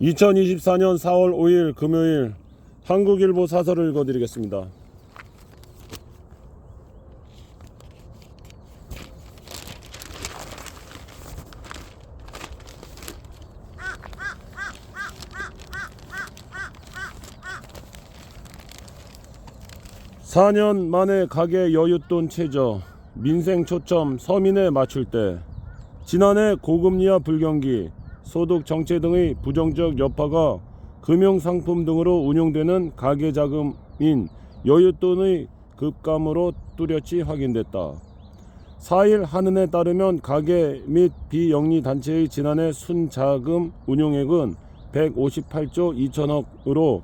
2024년 4월 5일 금요일 한국일보 사설을 읽어드리겠습니다. 사년 만에 가게 여윳돈 최저 민생 초점 서민에 맞출 때 지난해 고금리와 불경기 소득 정체 등의 부정적 여파가 금융 상품 등으로 운용되는 가계 자금인 여윳돈의 급감으로 뚜렷이 확인됐다. 4일 한은에 따르면 가계 및 비영리 단체의 지난해 순자금 운용액은 158조 2천억으로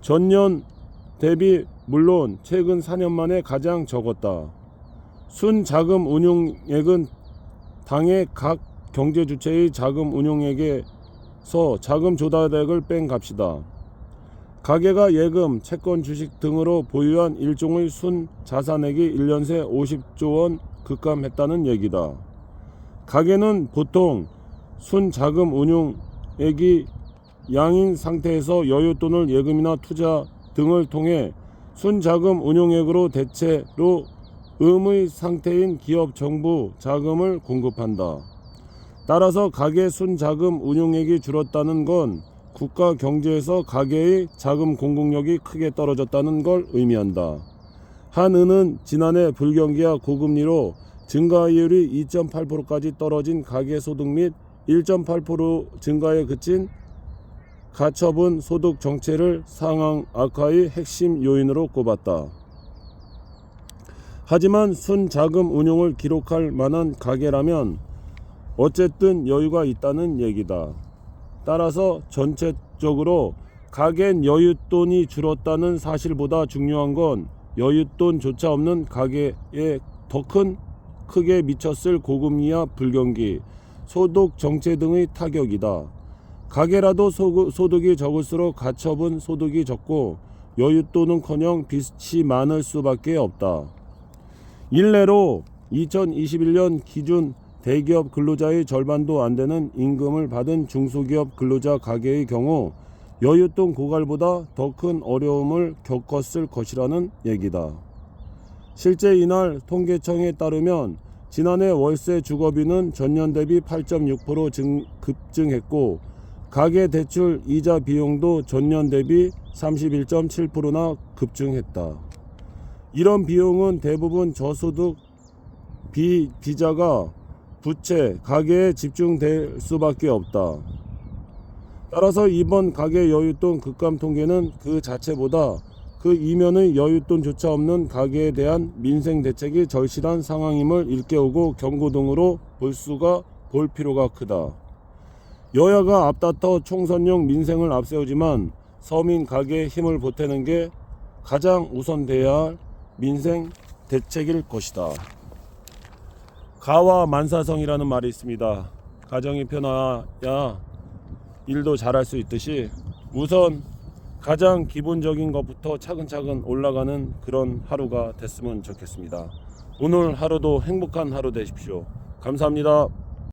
전년 대비 물론 최근 4년 만에 가장 적었다. 순자금 운용액은 당의 각 경제 주체의 자금 운용액에서 자금 조달액을 뺀 값이다. 가계가 예금, 채권, 주식 등으로 보유한 일종의 순 자산액이 1년 새 50조 원 급감했다는 얘기다. 가계는 보통 순 자금 운용액이 양인 상태에서 여윳돈을 예금이나 투자 등을 통해 순 자금 운용액으로 대체로 음의 상태인 기업 정부 자금을 공급한다. 따라서 가계 순자금 운용액이 줄었다는 건 국가 경제에서 가계의 자금 공급력이 크게 떨어졌다는 걸 의미한다. 한은은 지난해 불경기와 고금리로 증가율이 2.8%까지 떨어진 가계 소득 및 1.8% 증가에 그친 가처분 소득 정체를 상황 악화의 핵심 요인으로 꼽았다. 하지만 순자금 운용을 기록할 만한 가계라면 어쨌든 여유가 있다는 얘기다. 따라서 전체적으로 가계 여윳돈이 줄었다는 사실보다 중요한 건 여윳돈조차 없는 가계에 더 큰 크게 미쳤을 고금리와 불경기, 소득 정체 등의 타격이다. 가계라도 소- 소득이 적을수록 가처분 소득이 적고 여윳돈은커녕 빚이 많을 수밖에 없다. 일례로 2021년 기준 대기업 근로자의 절반도 안 되는 임금을 받은 중소기업 근로자 가계의 경우 여윳돈 고갈보다 더 큰 어려움을 겪었을 것이라는 얘기다. 실제 이날 통계청에 따르면 지난해 월세 주거비는 전년 대비 8.6% 증, 급증했고 가계 대출 이자 비용도 전년 대비 31.7%나 급증했다. 이런 비용은 대부분 저소득 비, 비자가 부채, 가계에 집중될 수밖에 없다. 따라서 이번 가계 여윳돈 급감 통계는 그 자체보다 그 이면의 여윳돈조차 없는 가계에 대한 민생 대책이 절실한 상황임을 일깨우고 경고 등으로 볼 수가 볼 필요가 크다. 여야가 앞다퉈 총선용 민생을 앞세우지만 서민 가계에 힘을 보태는 게 가장 우선돼야 할 민생 대책일 것이다. 가와 만사성이라는 말이 있습니다. 가정이 편해야 일도 잘할 수 있듯이 우선 가장 기본적인 것부터 차근차근 올라가는 그런 하루가 됐으면 좋겠습니다. 오늘 하루도 행복한 하루 되십시오. 감사합니다.